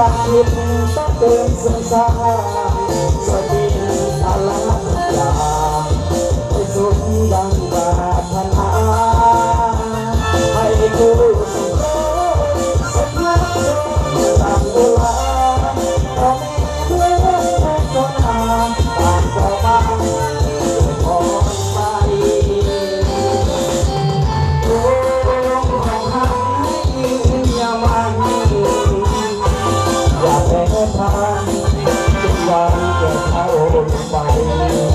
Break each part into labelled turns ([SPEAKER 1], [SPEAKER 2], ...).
[SPEAKER 1] sakit tak tersesat Sedih salah berjalan การจะเข้าไป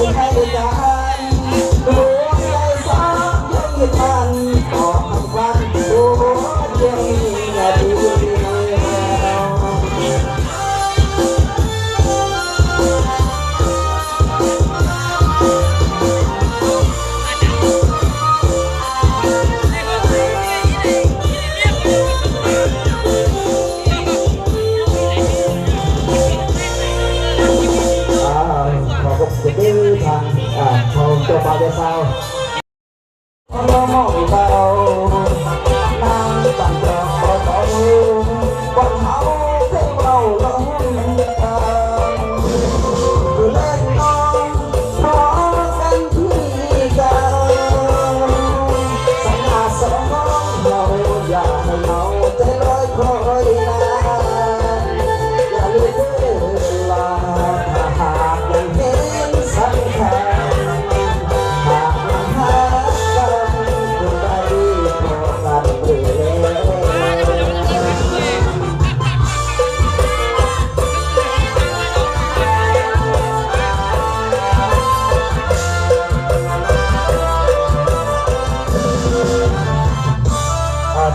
[SPEAKER 1] 分开的答าวเดืยดสาวเขาล้อมีกเบ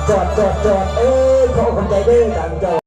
[SPEAKER 1] จอดจอดจอดเอ้ยเขาคนใจเด้อต่างจ้า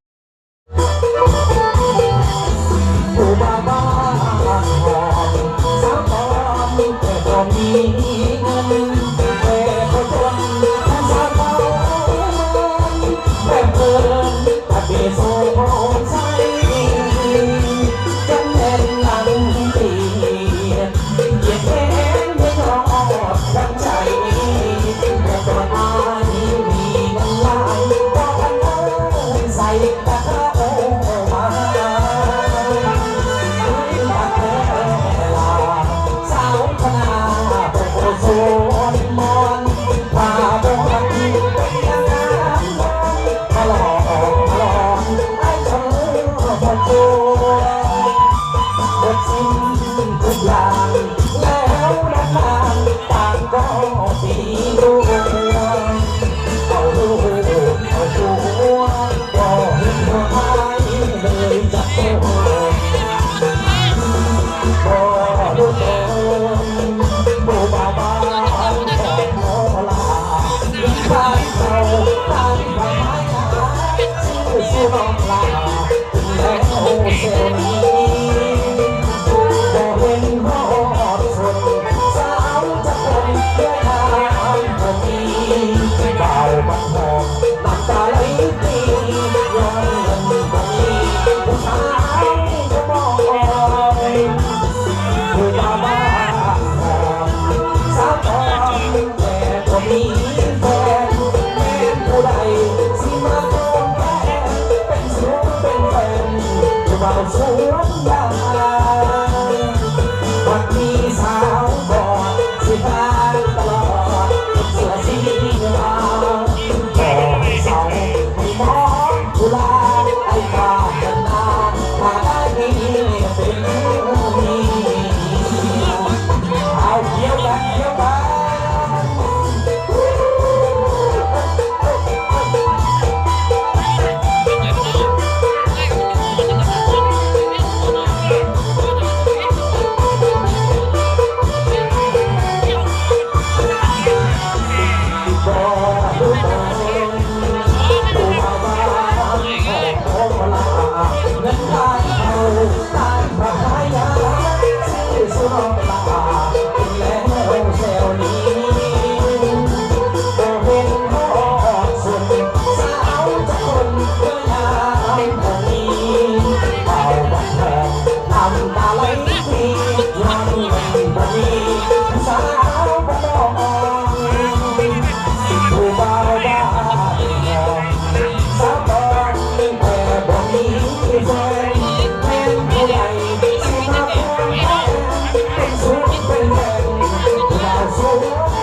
[SPEAKER 1] ที่ร้องลาแม้โอ้เซลล์นี้ คราสวยามวันนี้ Thank you.